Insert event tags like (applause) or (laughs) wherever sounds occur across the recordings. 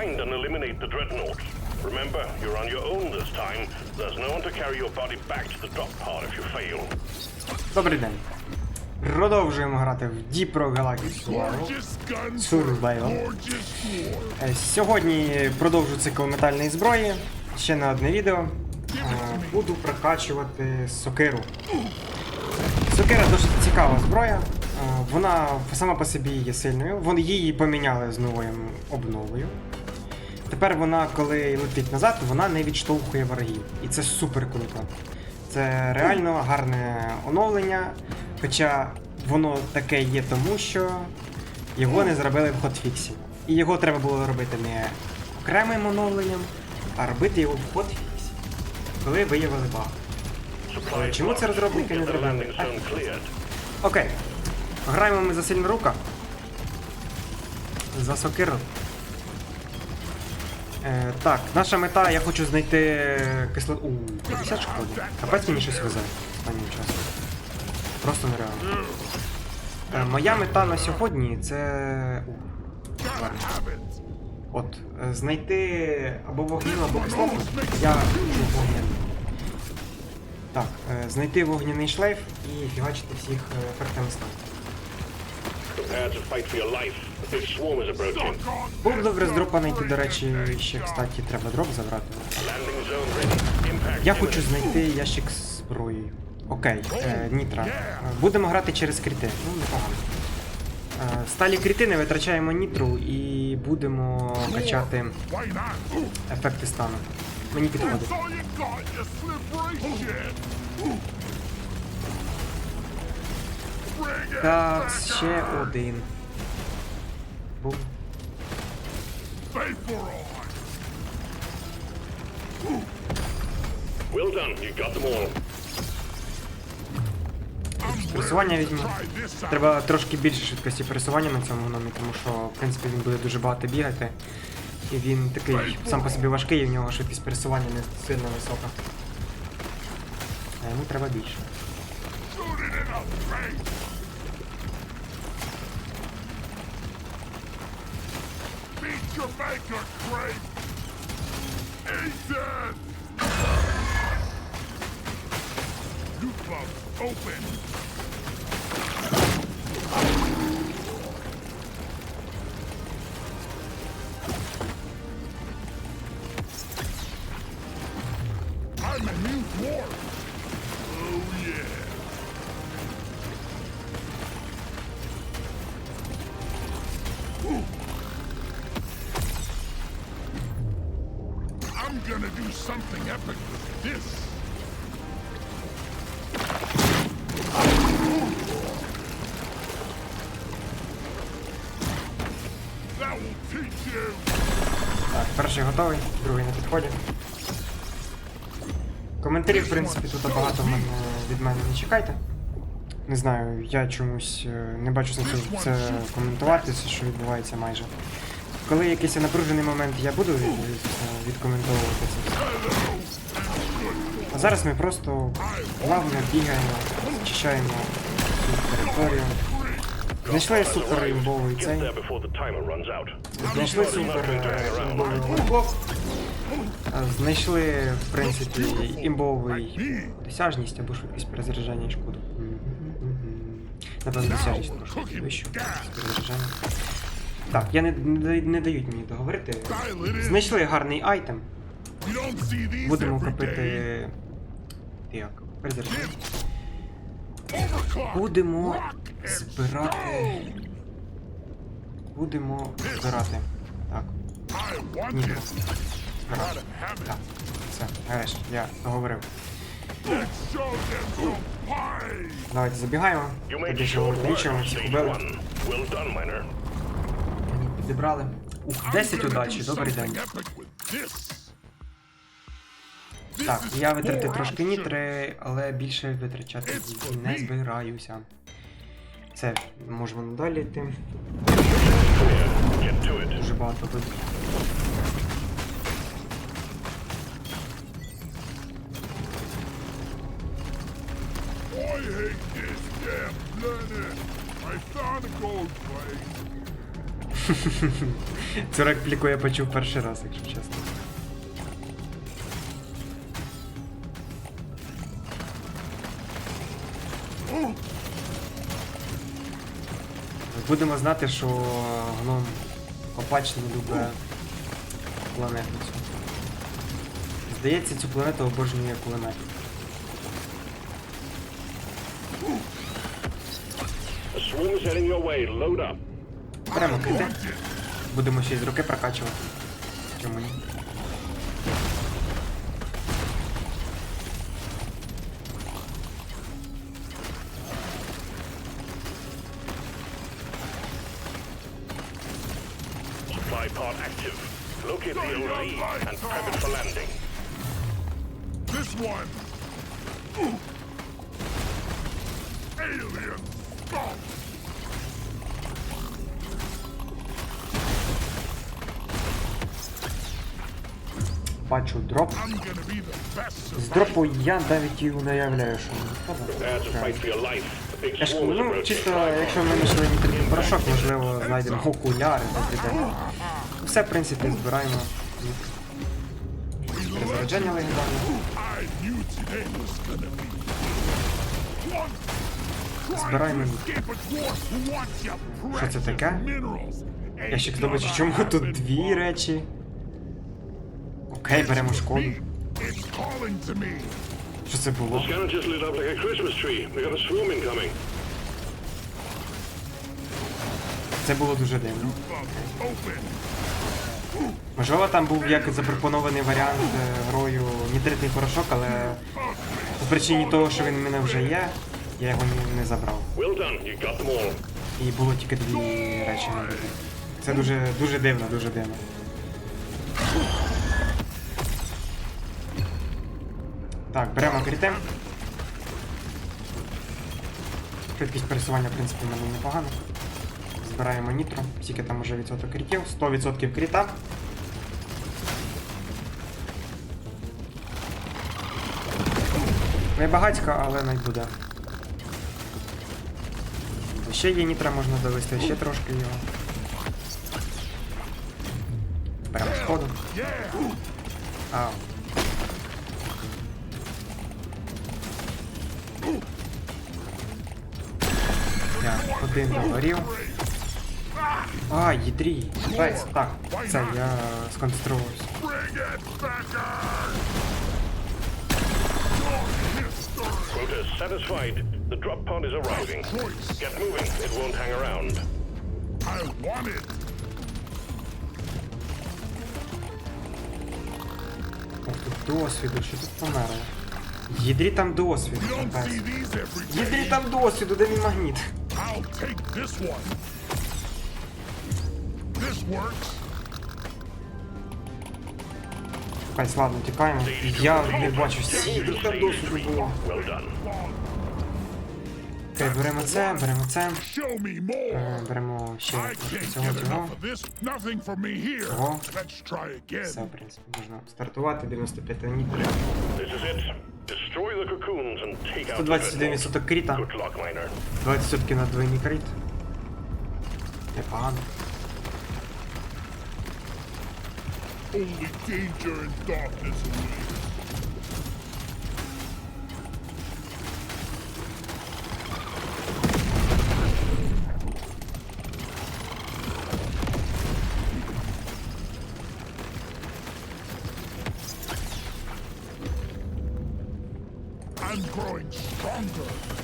Find and eliminate the dreadnought. Remember, you're on your own this time. There's no one to carry your body back to the drop pod if you fail. Добрий день. Продовжуємо грати в Rock Galactic Survival. Е, Сьогодні продовжу цикл метальної зброї. Ще на одне відео. Е, Буду прокачувати сокиру. Сокира досить цікава зброя. Е, Вона сама по собі є сильною. Вони її поміняли з новою обновою. Тепер вона, коли летить назад, вона не відштовхує ворогів. І це супер круто. Це реально гарне оновлення. Хоча воно таке є тому, що його не зробили в хотфіксі. І його треба було робити не окремим оновленням, а робити його в хотфіксі, коли виявили баг. Supply Чому це розробники не зробили? Окей. Граємо ми за Сильмарука. За Сокиру. Е, так, наша мета, я хочу знайти кислоту. У, 50 шкоди. Капець мені щось везе останнім часом. Просто нереально. Е, моя мета на сьогодні це. У. От, е, знайти або вогняну, або кислоту. Я хочу вогняну. Так, е, знайти вогняний шлейф і фігачити всіх е, снайпера. Prepare to fight for your life. A big swarm is approaching. Було б добре з дропа знайти, до речі, ще, кстати, треба дроп забрати. Я хочу знайти ящик з зброєю. Окей, е, нітра. Будемо грати через кріти. Ну, непогано. Е, сталі кріти не витрачаємо нітру і будемо качати ефекти стану. Мені підходить. Так, ще один. Бум. Well done. You got them all. Пересування візьму. Треба трошки більше швидкості пересування на цьому гномі, тому що, в принципі, він буде дуже багато бігати. І він такий сам по собі важкий, і в нього швидкість пересування не сильно висока. А йому треба більше. Jamaica grape! Ethan! Loot box open! Gonna do something epic with this. That will teach you. Так, перший готовий, другий на підході. Коментарів, в принципі, тут багато мене, від мене не чекайте. Не знаю, я чомусь е, не бачу сенсу це коментувати, все, що відбувається майже. Коли якийсь напружений момент, я буду звісно, відкоментовувати це все. А зараз ми просто плавно бігаємо, зачищаємо цю територію. Знайшли супер імбовий цей. Знайшли супер е, імбовий. Е, Знайшли, в принципі, імбовий досяжність або швидкість перезаряджання і шкоду. Напевно, досяжність трошки вищу. перезаряджання. Так, я не, не, не дають мені договорити. Знайшли гарний айтем. Будемо купити. Як? Перезаряджання. Будемо збирати. Будемо збирати. Так, I ні. Збирати. Gotta have it. Так, все, нарешті, я договорив. Давайте забігаємо. Тоді що short work увеличимо, Підібрали. Ух, 10 удачі, добрий день. Так, я витратив трошки нітри, але більше витрачати не збираюся. Це, можемо надалі йти. Дуже багато тут. I hate this damn planet. I found a gold plate. (laughs) Цю репліку я почув перший раз, якщо чесно. Будемо знати, що гном Опач не любить планету. Здається, цю планету обожнює кулемет. Swarm is heading your way. Load up. Беремо крити. Будемо ще з руки прокачувати. Чому ні? Бачу дроп. З дропу я навіть і уявляю, що Я ж ну чисто, якщо ми знайшли нітритний порошок, можливо, знайдемо окуляри та піде. Все, в принципі, збираємо. Перезарядження легендарне. Збираємо. Що це таке? minerals. Я ще думаю, чому тут дві речі. Окей, беремо шкоду. Що це було? Це було дуже дивно. Можливо, там був як запропонований варіант е, грою нітритний порошок, але по причині того, що він в мене вже є, я його не забрав. І було тільки дві речі на. Це дуже, дуже дивно, дуже дивно. Так, беремо крітем. Швидкість пересування, в принципі, в мене непогана. Збираємо нітро. Скільки там уже відсоток крітів? 100% кріта. Не багатько, але най буде. Ще є нітра, можна довести ще трошки його. Беремо шкоду. А. Так, один догорів. А, їдрі. Весь, так, це я сконцентрувався. Bring it, Becker. Quota satisfied. The drop pod is arriving. Get moving. It won't hang around. I want it. Ох, тут досвіду, що тут померло. Їдрі там досвід. Їдрі там досвіду, де мій магніт? I'll take this one. This works. Капець, ладно, тікаємо. Я не бачу стільки там досвіду було. Well done. Окей, беремо це, беремо це. Е, Беремо ще цього цього. Цього. Все, в принципі, можна стартувати. 95 нітро. This is it. Destroy the cocoons and take out the 121% кріта. Good luck, miner. 20% на двойний крит. Непогано. Only danger and darkness away.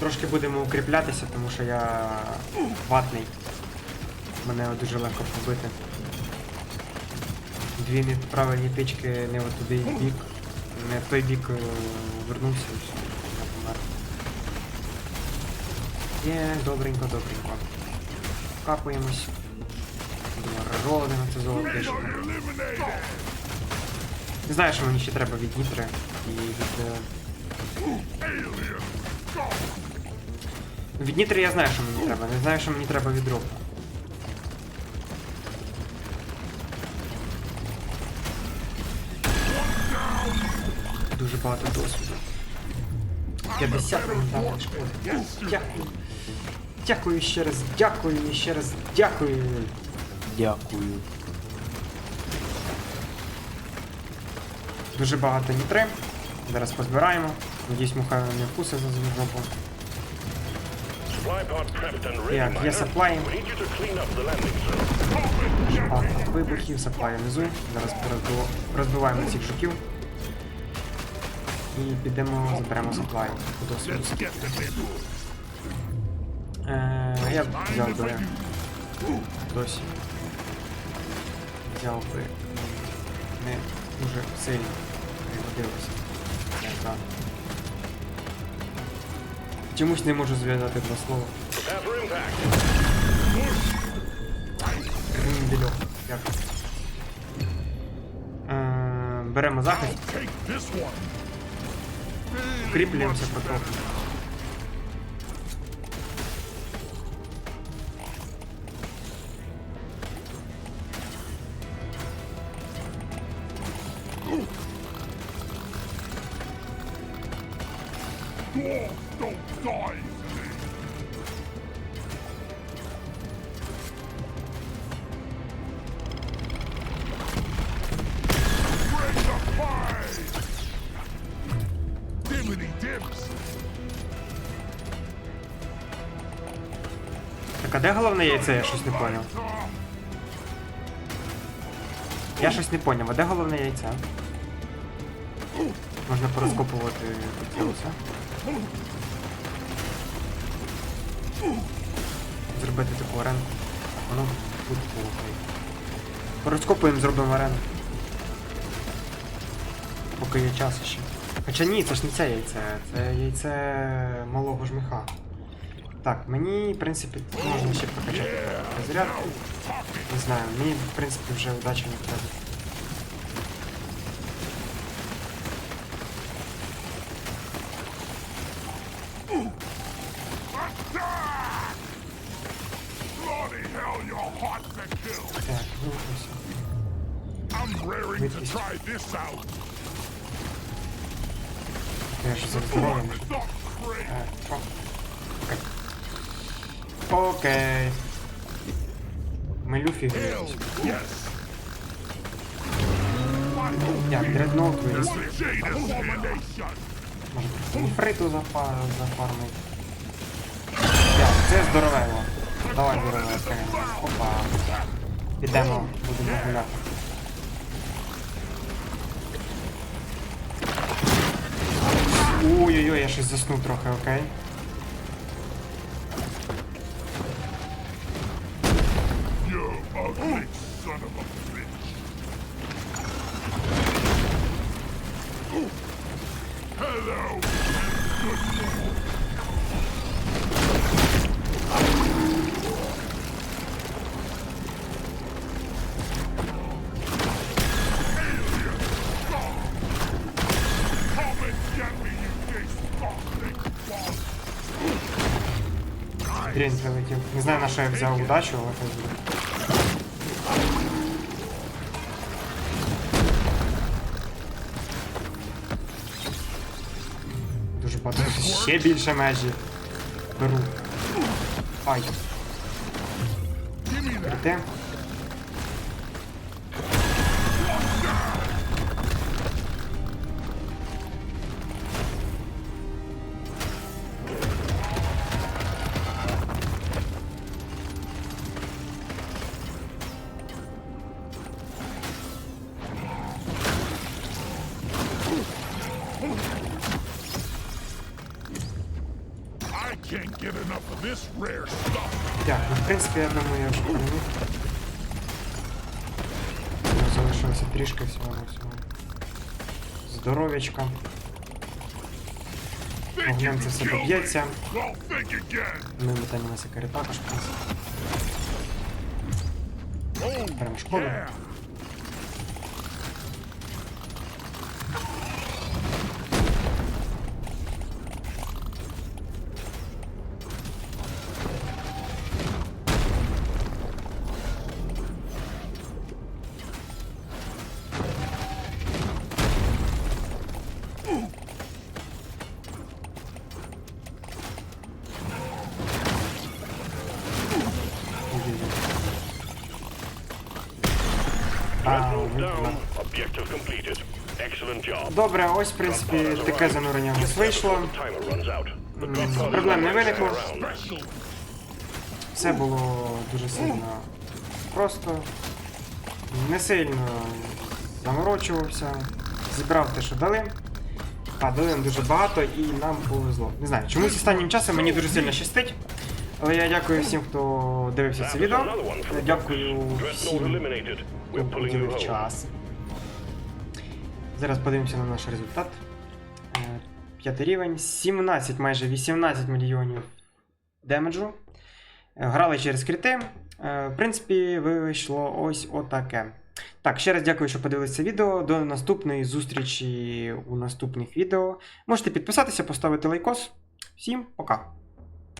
Трошки будемо укріплятися, тому що я ватний. Мене дуже легко побити. Дві неправильні тички не в туди бік. Не в той бік е, вернувся і все. Я помер. Є, добренько, добренько. Капаємось. Будемо реролити на це золото. Не знаю, що мені ще треба від нітри і від. Від нітри я знаю, що мені треба. Не знаю, що мені треба від. Дуже багато досвіду. 50 ментальних шкоди. Дякую. Дякую ще раз, дякую і ще раз, дякую. Дякую. Дуже багато нітри. Зараз позбираємо. Надіюсь, муха не вкусить за жопу. Supply pod prepped and ready, Так, є саплай. Багато вибухів, саплай внизу. Зараз розбиваємо цих жуків. І підемо, заберемо саплай. Е, я б взяв би досі. Взяв би м, не дуже сильно пригодилося. Так. Чомусь не можу зв'язати два слова. Prepare for impact. Гріндельок. Дякую. Е, беремо захист, Take this one. кріплюємося потроху. Dwarf, Dims. Так, а де головне яйце? Я щось не поняв. Я щось не поняв, а де головне яйце? Можна порозкопувати це усе. Зробити таку арену. Воно буде окей. Порозкопуємо, зробимо арену. Поки є час ще. Хоча ні, це ж не це яйце, це яйце малого жмиха. Так, мені, в принципі, можна ще прокачати розрядку. Не знаю, мені, в принципі, вже удачі не треба. Out. Я crate. Е, о. Окей. Hell, фігуру. yes. Так, дредноут виліз. Може трохи ніфриту зафа- зафармить. Так, це здоровело. Давай здоровело скажемо. Опа. Підемо, будемо гуляти. Ой-ой-ой, я щось заснув трохи, окей. Дрінь прилетів. Не знаю на що я взяв удачу, але хай буде. Дуже багато. Ще більше межі. Беру. Ай, Give Так, ну в принципі, я думаю, я вже Залишилося трішки всього всього. Здоров'ячка. Огнем це все again. Ми метаємо на секері також, Прямо шкоду. Добре, ось, в принципі, таке занурення в нас вийшло. Проблем не виникло. Все було дуже сильно просто. Не сильно заморочувався. Зібрав те, що дали. А, дали нам дуже багато і нам повезло. Не знаю, чомусь останнім часом мені дуже сильно щастить. Але я дякую всім, хто дивився це відео. Дякую всім, хто поділив час. Зараз подивимося на наш результат. Е, П'ятий рівень, 17, майже 18 мільйонів демеджу. Е, Грали через кріти. Е, В принципі, вийшло ось отаке. Так, ще раз дякую, що подивилися відео. До наступної зустрічі у наступних відео. Можете підписатися, поставити лайкос. Всім пока!